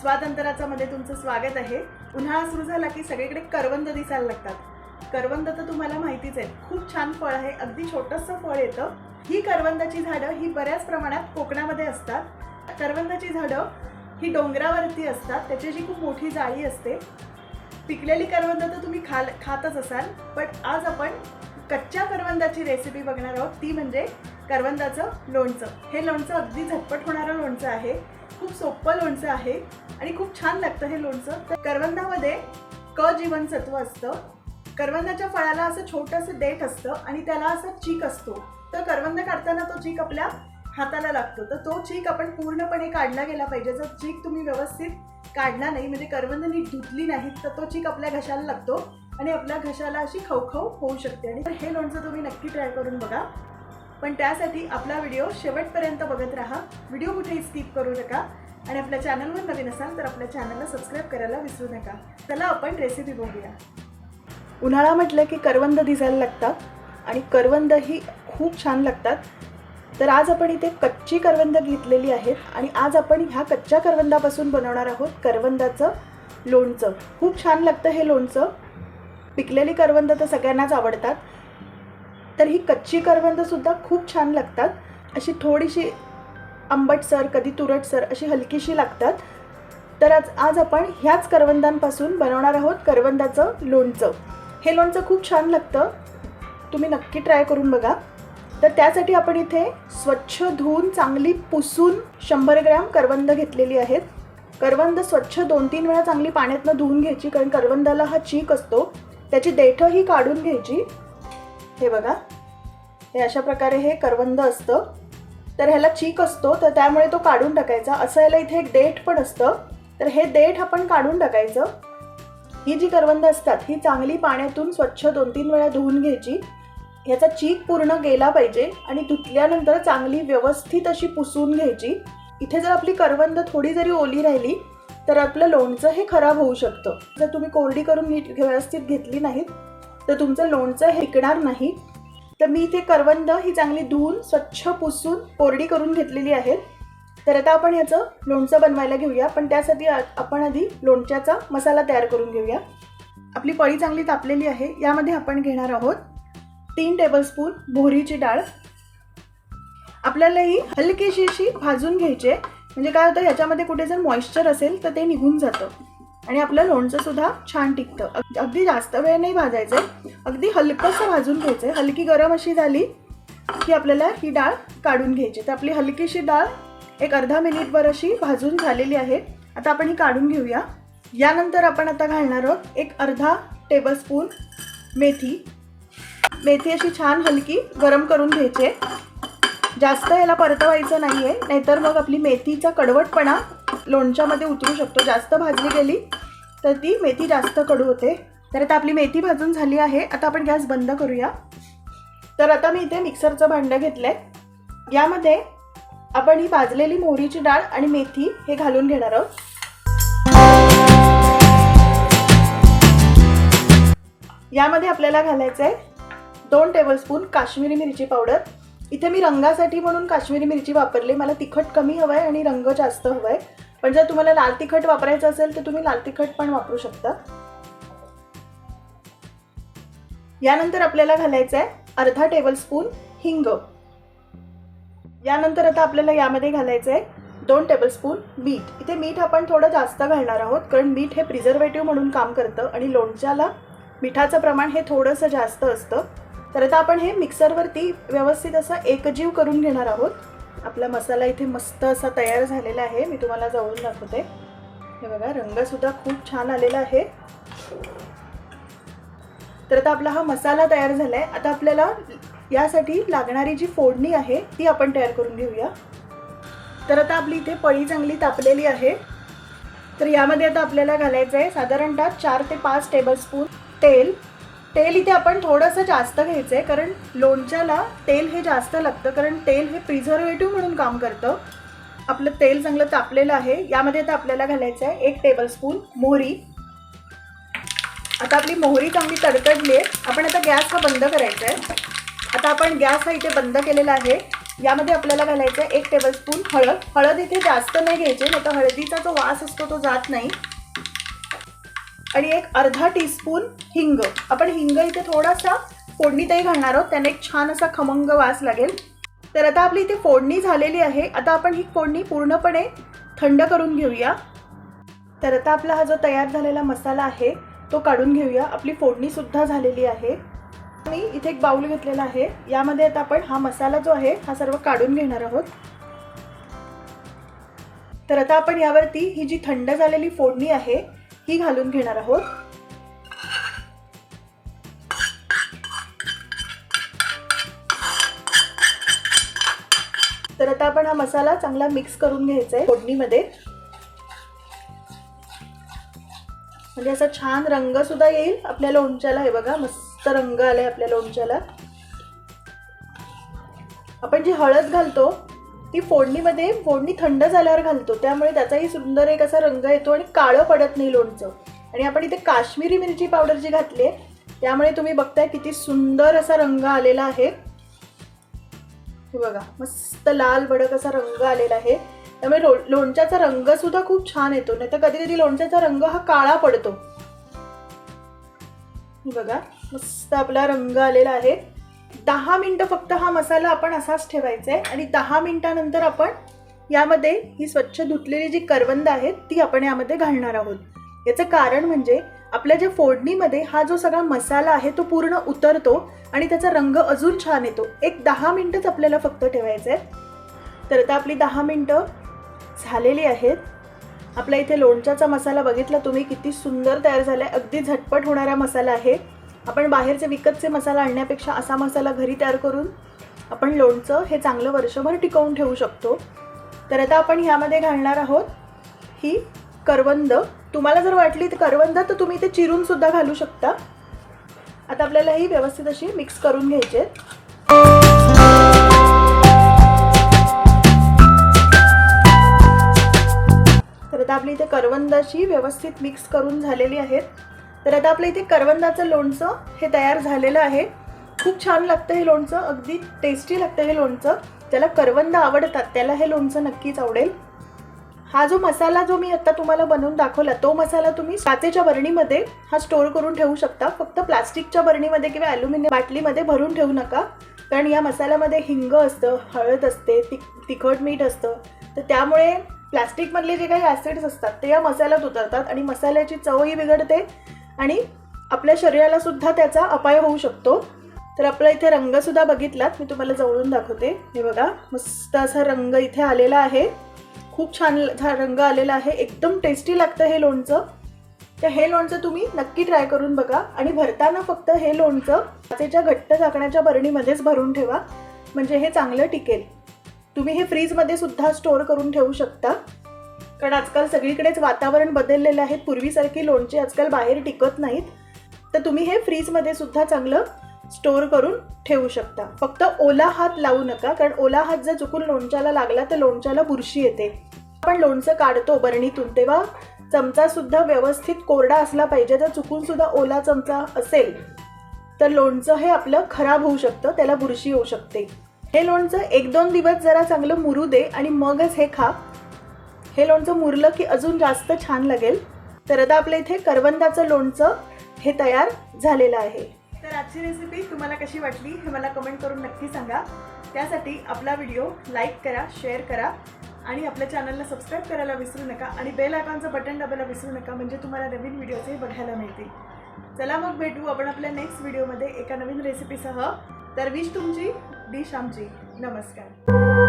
स्वातंत्र्याचा मध्ये म्हणजे तुमचं स्वागत आहे. उन्हाळा सुरू झाला की सगळीकडे करवंद दिसायला लागतात. करवंद तर तुम्हाला माहितीच आहे खूप छान फळ आहे. अगदी छोटंसं फळ येतं. ही करवंदाची झाडं ही बऱ्याच प्रमाणात कोकणामध्ये असतात. करवंदाची झाडं ही डोंगरावरती असतात. त्याची जी खूप मोठी जाळी असते. पिकलेली करवंद तर तुम्ही खाल खातच असाल. पण आज आपण कच्च्या करवंदाची रेसिपी बघणार आहोत. ती म्हणजे करवंदाचं लोणचं. हे लोणचं अगदी झटपट होणारं लोणचं आहे. खूप सोपं लोणचं आहे आणि खूप छान लागतं हे लोणचं. तर करवंदामध्ये क जीवनसत्व असतं. करवंदाच्या फळाला असं छोटंसं देठ असतं आणि त्याला असं चीक असतो. तर करवंद काढताना तो चीक आपल्या हाताला लागतो. तर तो चीक आपण पूर्णपणे काढला गेला पाहिजे. जर चीक तुम्ही व्यवस्थित काढला नाही म्हणजे करवंद नीट धुतली नाही तर तो चीक आपल्या घशाला लागतो आणि आपल्या घशाला अशी खवखव होऊ शकते. आणि हे लोणचं तुम्ही नक्की ट्राय करून बघा. पण त्यासाठी आपला व्हिडिओ शेवटपर्यंत बघत राहा. व्हिडिओ कुठेही स्किप करू नका. आणि आपल्या चॅनलवर नवीन असाल तर आपल्या चॅनलला सबस्क्राईब करायला विसरू नका. चला आपण रेसिपी बघूया. उन्हाळा म्हटलं की करवंद दिसायला लागतात आणि करवंद ही खूप छान लागतात. तर आज आपण इथे कच्ची करवंद घेतलेली आहेत आणि आज आपण ह्या कच्च्या करवंदापासून बनवणार आहोत करवंदाचं लोणचं. खूप छान लागतं हे लोणचं. पिकलेली करवंद तर सगळ्यांनाच आवडतात. तर ही कच्ची करवंदसुद्धा खूप छान लागतात. अशी थोडीशी आंबटसर कधी तुरटसर अशी हलकीशी लागतात. तर आज आज आपण ह्याच करवंदांपासून बनवणार आहोत करवंदाचं लोणचं. हे लोणचं खूप छान लागतं. तुम्ही नक्की ट्राय करून बघा. तर त्यासाठी आपण इथे स्वच्छ धुवून चांगली पुसून शंभर ग्रॅम करवंद घेतलेली आहेत. करवंद स्वच्छ दोन तीन वेळा चांगली पाण्यातनं धुवून घ्यायची कारण करवंदाला हा चीक असतो. त्याची देठं ही काढून घ्यायची. हे बघा. हे अशा प्रकारे हे करवंद असतं. तर ह्याला चीक असतो तर त्यामुळे तो काढून टाकायचा. असं ह्याला इथे एक देठ पण असतं. तर हे देठ आपण काढून टाकायचं. ही जी करवंद असतात ही चांगली पाण्यातून स्वच्छ दोन तीन वेळा धुवून घ्यायची. ह्याचा चीक पूर्ण गेला पाहिजे आणि धुतल्यानंतर चांगली व्यवस्थित अशी पुसून घ्यायची. इथे जर आपली करवंद थोडी जरी ओली राहिली तर आपलं लोणचं हे खराब होऊ शकतं. जर तुम्ही कोरडी करून नीट व्यवस्थित घेतली नाहीत तर तुमचं लोणचं हेकणार नाही. तर मी इथे करवंद ही चांगली धुवून स्वच्छ पुसून कोरडी करून घेतलेली आहेत. तर आता आपण ह्याचं लोणचं बनवायला घेऊया. पण त्यासाठी आपण आधी लोणच्याचा मसाला तयार करून घेऊया. आपली पळी चांगली तापलेली आहे. यामध्ये आपण घेणार आहोत तीन टेबलस्पून भोरीची डाळ. आपल्याला ही हलकीशी अशी भाजून घ्यायची आहे. म्हणजे काय होतं ह्याच्यामध्ये कुठे जर मॉइश्चर असेल तर ते निघून जातं. आणि आपलं लोणचं सुद्धा छान टिकतं. अगदी जास्त वेळ नाही भाजायचं अगदी हलकंसं भाजून घ्यायचं हलकी गरम अशी झाली की आपल्याला ही डाळ काढून घ्यायची. तर आपली हलकीशी डाळ एक अर्धा मिनिटभर अशी भाजून झालेली आहे. आता आपण ही काढून घेऊया. यानंतर आपण आता घालणार आहोत एक अर्धा टेबलस्पून मेथी. मेथी अशी छान हलकी गरम करून घ्यायची जास्त याला परतवायचं नाही आहे नाहीतर मग आपली मेथीचा कडवटपणा लोणच्यामध्ये उतरू शकतो. जास्त भाजली गेली तर ती मेथी जास्त कडू होते. तर आता आपली मेथी भाजून झाली आहे. आता आपण गॅस बंद करूया. तर आता मी इथे मिक्सरचं भांडं घेतलं आहे यामध्ये आपण ही भाजलेली मोहरीची डाळ आणि मेथी हे घालून घेणार आहोत. यामध्ये आपल्याला घालायचं आहे दोन टेबलस्पून काश्मीरी मिरची पावडर. इथे मी रंगासाठी म्हणून काश्मीरी मिरची वापरली. मला तिखट कमी हवं आहे आणि रंग जास्त हवा आहे पण जर तुम्हाला लाल तिखट वापरायचं असेल तर तुम्ही लाल तिखट पण वापरू शकता. यानंतर आपल्याला घालायचं आहे अर्धा टेबलस्पून हिंग. यानंतर आता आपल्याला यामध्ये घालायचं आहे दोन टेबलस्पून मीठ. इथे मीठ आपण थोडं जास्त घालणार आहोत कारण मीठ हे प्रिझर्वेटिव्ह म्हणून काम करतं आणि लोणच्याला मिठाचं प्रमाण हे थोडंसं जास्त असतं. तर आता आपण हे मिक्सरवरती व्यवस्थित असं एकजीव करून घेणार आहोत. आपला मसाला इथे मस्त असा तयार झालेला आहे. मी तुम्हाला जवळून दाखवते. हे बघा रंगसुद्धा खूप छान आलेला आहे. तर आता आपला हा मसाला तयार झाला आहे आता आपल्याला यासाठी लागणारी जी फोडणी आहे ती आपण तयार करून घेऊया. तर आता आपली इथे पळी चांगली तापलेली आहे. तर यामध्ये आता आपल्याला घालायचं आहे साधारणतः चार ते पाच टेबलस्पून तेल. तेल इथे आपण थोडंसं जास्त घ्यायचं आहे कारण लोणच्याला तेल हे जास्त लागतं कारण तेल हे प्रिझर्वेटिव्ह म्हणून काम करतं. आपलं तेल चांगलं तापलेलं आहे यामध्ये आता आपल्याला घालायचं आहे एक टेबलस्पून मोहरी. आता आपली मोहरी चांगली तडतडली आहे आपण आता गॅस हा बंद करायचा आहे आता आपण गॅस हा इथे बंद केलेला आहे यामध्ये आपल्याला घालायचं आहे एक टेबलस्पून हळद. हळद इथे जास्त नाही घ्यायची नाही तर हळदीचा जो वास असतो तो जात नाही. आणि एक अर्धा टीस्पून हिंग. आपण हिंग इथे थोडासा फोडणीतही घालणार आहोत. त्याने एक छान असा खमंग वास लागेल. तर आता आपली इथे फोडणी झालेली आहे. आता आपण ही फोडणी पूर्णपणे थंड करून घेऊया. तर आता आपला हा जो तयार झालेला मसाला आहे तो काढून घेऊया. आपली फोडणी सुद्धा झालेली आहे. मी इथे एक बाऊल घेतलेला आहे. यामध्ये आता आपण हा मसाला जो आहे हा सर्व काढून घेणार आहोत. तर आता आपण यावरती ही जी थंड झालेली फोडणी आहे ही घालून घेणार आहोत. तर आता आपण हा मसाला चांगला मिक्स करून घ्यायचा आहे फोडणीमध्ये. म्हणजे असा छान रंग सुद्धा येईल आपल्या लोणच्याला हे बघा मस्त रंग आलाय आपल्या लोणच्याला आपण जी हळद घालतो ती फोडणीमध्ये फोडणी थंड झाल्यावर घालतो. त्यामुळे त्याचाही सुंदर एक असा रंग येतो आणि काळं पडत नाही लोणचं. आणि आपण इथे काश्मीरी मिरची पावडर जी घातली आहे त्यामुळे तुम्ही बघताय किती सुंदर असा रंग आलेला आहे. हे बघा मस्त लाल भडक असा रंग आलेला आहे. त्यामुळे लो लोणच्याचा रंग सुद्धा खूप छान येतो. नाही तर कधी कधी लोणच्याचा रंग हा काळा पडतो. बघा मस्त आपला रंग आलेला आहे. दहा मिनटं फक्त हा मसाला आपण असाच ठेवायचा आहे आणि दहा मिनटानंतर आपण यामध्ये ही स्वच्छ धुतलेली जी करवंद आहेत ती आपण यामध्ये घालणार आहोत. याचं कारण म्हणजे आपल्या ज्या फोडणीमध्ये हा जो सगळा मसाला आहे तो पूर्ण उतरतो आणि त्याचा रंग अजून छान येतो. एक दहा मिनटंच आपल्याला फक्त ठेवायचं आहे. तर आता आपली दहा मिनटं झालेली आहेत. आपला इथे लोणच्याचा मसाला बघितला तुम्ही किती सुंदर तयार झाला आहे अगदी झटपट होणारा मसाला आहे. आपण बाहेरचे विकतचे मसाला आणण्यापेक्षा असा मसाला घरी तयार करून आपण लोणचं हे चांगलं वर्षभर टिकवून ठेवू शकतो. तर आता आपण ह्यामध्ये घालणार आहोत ही करवंद. तुम्हाला जर वाटली तर करवंद तर तुम्ही ते चिरून सुद्धा घालू शकता. आता आपल्याला ही व्यवस्थित अशी मिक्स करून घ्यायचे आहेत तर आता आपली इथे करवंदाची व्यवस्थित मिक्स करून झालेली आहेत. तर आता आपलं इथे करवंदाचं लोणचं हे तयार झालेलं आहे. खूप छान लागतं हे लोणचं अगदी टेस्टी लागतं हे लोणचं. ज्याला करवंद आवडतात त्याला हे लोणचं नक्कीच आवडेल. हा जो मसाला जो मी आत्ता तुम्हाला बनवून दाखवला तो मसाला तुम्ही काचेच्या बरणीमध्ये हा स्टोअर करून ठेवू शकता. फक्त प्लास्टिकच्या बरणीमध्ये किंवा ॲल्युमिनियम बाटलीमध्ये भरून ठेवू नका. कारण या मसाल्यामध्ये हिंग असतं हळद असते तिख तिखट मीठ असतं. तर त्यामुळे प्लास्टिकमधले जे काही ॲसिड्स असतात ते या मसाल्यात उतरतात आणि मसाल्याची चवही बिघडते. आणि आपल्या शरीराला सुद्धा त्याचा अपाय होऊ शकतो. तर आपला इथे रंगसुद्धा बघितलात. मी तुम्हाला जवळून दाखवते. हे बघा मस्त असा रंग इथे आलेला आहे. खूप छान रंग आलेला आहे. एकदम टेस्टी लागतं हे लोणचं. तर हे लोणचं तुम्ही नक्की ट्राय करून बघा. आणि भरताना फक्त हे लोणचं काचेच्या घट्ट झाकण्याच्या बरणीमध्येच भरून ठेवा. म्हणजे हे चांगलं टिकेल. तुम्ही हे फ्रीजमध्ये सुद्धा स्टोअर करून ठेवू शकता. कारण आजकाल सगळीकडेच वातावरण बदललेलं आहे. पूर्वीसारखी लोणचे आजकाल बाहेर टिकत नाहीत. तर तुम्ही हे फ्रीजमध्ये सुद्धा चांगलं स्टोअर करून ठेवू शकता. फक्त ओला हात लावू नका कारण ओला हात जर चुकून लोणच्याला लागला तर लोणच्याला बुरशी येते. आपण लोणचं काढतो बरणीतून तेव्हा चमचासुद्धा व्यवस्थित कोरडा असला पाहिजे. जर चुकून सुद्धा ओला चमचा असेल तर लोणचं हे आपलं खराब होऊ शकतं त्याला बुरशी होऊ शकते. हे लोणचं एक दोन दिवस जरा चांगलं मुरू दे आणि मगच हे खा. हे लोणचं मुरलं की अजून जास्त छान लागेल. तर आता आपल्या इथे करवंदाचं लोणचं हे तयार झालेलं आहे. तर आजची रेसिपी तुम्हाला कशी वाटली हे मला कमेंट करून नक्की सांगा. त्यासाठी आपला व्हिडिओ लाईक करा शेअर करा आणि आपल्या चॅनलला सबस्क्राईब करायला विसरू नका आणि बेल आयकॉनचं बटन दाबायला विसरू नका म्हणजे तुम्हाला नवीन व्हिडिओचे बघायला मिळतील. चला मग भेटू आपण आपल्या नेक्स्ट व्हिडिओमध्ये एका नवीन रेसिपीसह तर विश तुमची डिश आमची. नमस्कार.